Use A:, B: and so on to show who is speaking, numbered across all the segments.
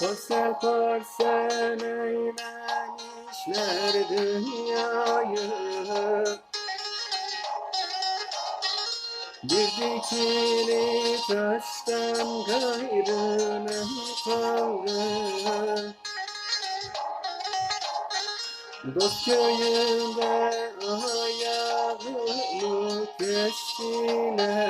A: Por ser, por ser, no hay nada. Eylemişler dünyayı. Bir dikili taştan gayrı ne kaldı. Dost köyünde ayağımı kestiler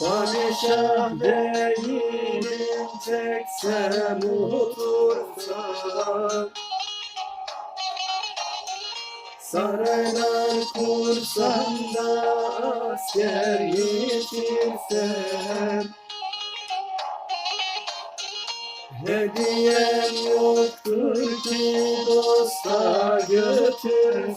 A: Padişah değilim çeksem otursam Saraylar kursam da asker yetirsem Hediyem yoktur ki dosta götürsem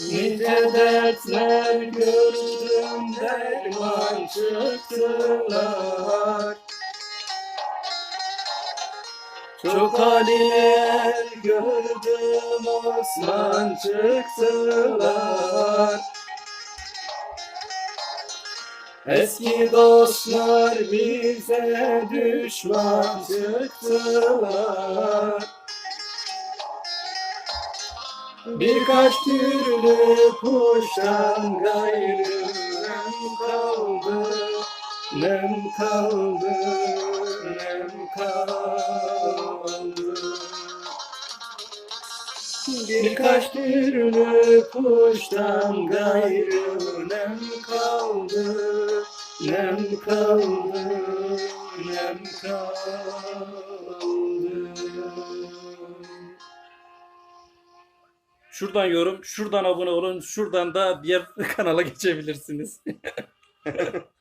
A: Nice dertler gördüm derman çıktılar. Çok haliler gördüm Osman çıktılar. Eski dostlar bize düşman çıktılar Birkaç türlü kuştan gayrı nem kaldı, nem kaldı, nem kaldı. Birkaç türlü kuştan gayrı nem kaldı, nem kaldı, nem kaldı.
B: Şuradan yorum, şuradan abone olun, şuradan da diğer kanala geçebilirsiniz.